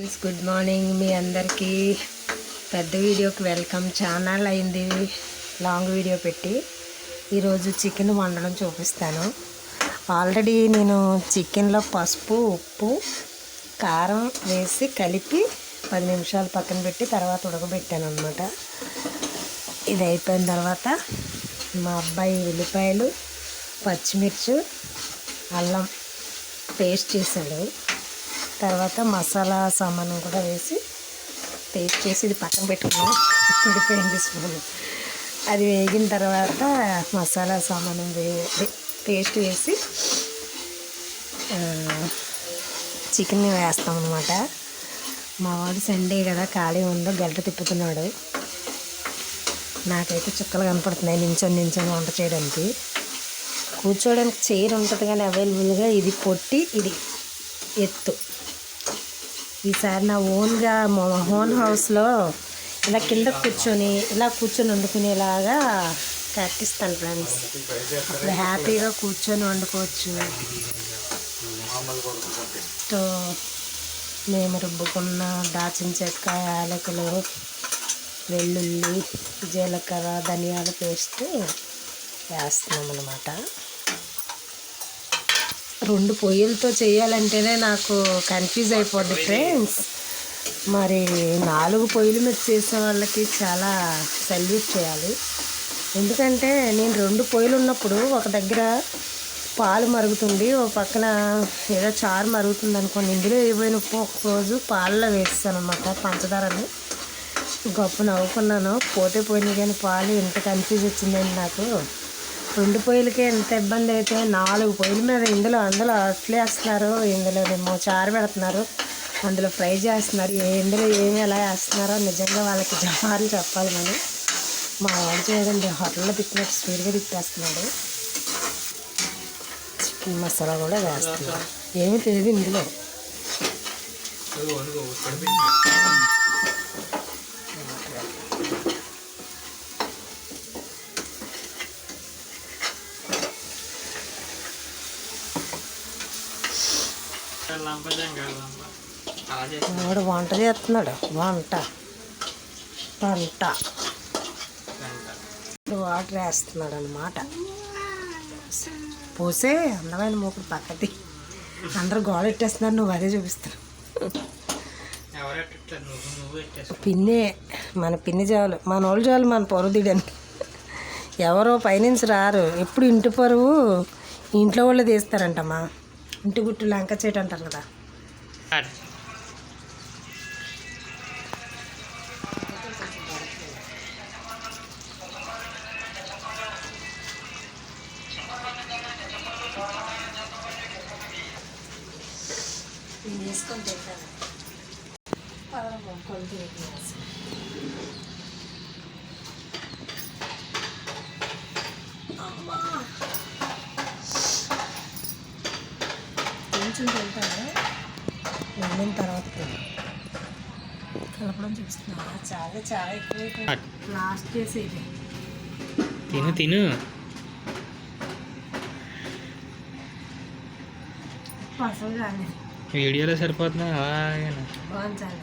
Friends good morning మీ అందరికీ పెద్ద వీడియోకి వెల్కమ్ ఛానల్ అయింది. లాంగ్ వీడియో పెట్టి ఈరోజు చికెన్ వండడం చూపిస్తాను. ఆల్రెడీ నేను చికెన్లో పసుపు ఉప్పు కారం వేసి కలిపి పది నిమిషాలు పక్కన పెట్టి తర్వాత ఉడకబెట్టాను అనమాట ఇది అయిపోయిన తర్వాత మా అబ్బాయి ఉల్లిపాయలు పచ్చిమిర్చి అల్లం పేస్ట్ చేశాడు. తర్వాత మసాలా సామాను కూడా వేసి పేస్ట్ చేసి ఇది పక్కన పెట్టుకున్నాం ఉడిపోయింది స్పూన్. అది వేగిన తర్వాత మసాలా సామాను వే పేస్ట్ వేసి చికెన్ వేస్తాం అనమాట మా వాడు సండే కదా ఖాళీ ఉందో గంట తిప్పుతున్నాడు. నాకైతే చుక్కలు కనపడుతున్నాయి నించొని నించొని వంట చేయడానికి. కూర్చోవడానికి చైర్ ఉంటుంది కానీ అవైలబుల్గా ఇది పొట్టి ఇది ఎత్తు. ఈసారి నా ఓన్గా మా ఓన్ హౌస్లో ఇలా కింద కూర్చొని ఇలా కూర్చొని వండుకునేలాగా కట్టిస్తాను ఫ్రెండ్స్. అప్పుడు హ్యాపీగా కూర్చొని వండుకోవచ్చు. తో మేము రుబ్బుకున్న దాచిన చెక్క యాలకులు వెల్లుల్లి జీలకర్ర ధనియాల పేస్ట్ వేస్తున్నాం అన్నమాట రెండు పొయ్యిలతో చేయాలంటేనే నాకు కన్ఫ్యూజ్ అయిపోద్ది ఫ్రెండ్స్ మరి నాలుగు పొయ్యిల మీద చేసే వాళ్ళకి చాలా సల్యూట్ చేయాలి. ఎందుకంటే నేను రెండు పొయ్యిలు ఉన్నప్పుడు ఒక దగ్గర పాలు మరుగుతుంది ఒక పక్కన ఏదో చారు మరుగుతుంది అనుకోండి ఇందులో వేయబోయిన ఉప్పు రోజు పాలలో వేస్తాను అనమాట పంచదారని. గొప్ప నవ్వుకున్నాను. పోతే పోయినాయి కానీ పాలు ఎంత కన్ఫ్యూజ్ వచ్చిందండి నాకు. రెండు పొయ్యిలకే ఎంత ఇబ్బంది అయితే నాలుగు పొయ్యిల మీద ఇందులో అందులో అట్లే వేస్తున్నారు ఇందులో ఏమో చారు పెడుతున్నారు అందులో ఫ్రై చేస్తున్నారు. ఇందులో ఏమి ఎలా వేస్తున్నారో నిజంగా వాళ్ళకి జవాలు చెప్పాలి మనం మా వాడు చేయడండి హోటల్లో తిప్పినట్టు స్పీడ్గా తిప్పేస్తున్నాడు. చికెన్ మసాలా కూడా వేస్తున్నాడు. ఏమి తెలియదు ఇందులో. వాడు వంట చేస్తున్నాడు. వంట. వంట వాటర్ వేస్తున్నాడు అనమాట పోసే అందమైన మూకుడు పక్కది. అందరూ గోడ ఎట్టేస్తున్నారు నువ్వు అదే చూపిస్తున్నావు పిన్నే మన పిన్ని చాలు మన వాళ్ళు చాలు మన పొరుగు తీయడానికి ఎవరో పైనుంచి రారు. ఎప్పుడు ఇంటి పొరువు ఇంట్లో వాళ్ళు తీస్తారంటమ్మా. ఇంటి గుట్టు లంక చేయట అంటారు కదా. వేసుకొని తింటాను పదకొండు కొంచెం తింటాను వెళ్ళిన తర్వాత కలపడం చూస్తున్నా చాలా చాలా ఎక్కువ లాస్ట్ చేసి తిను తిను. వీడియోలో సరిపోతున్నా అలాగే బాగుంచాలి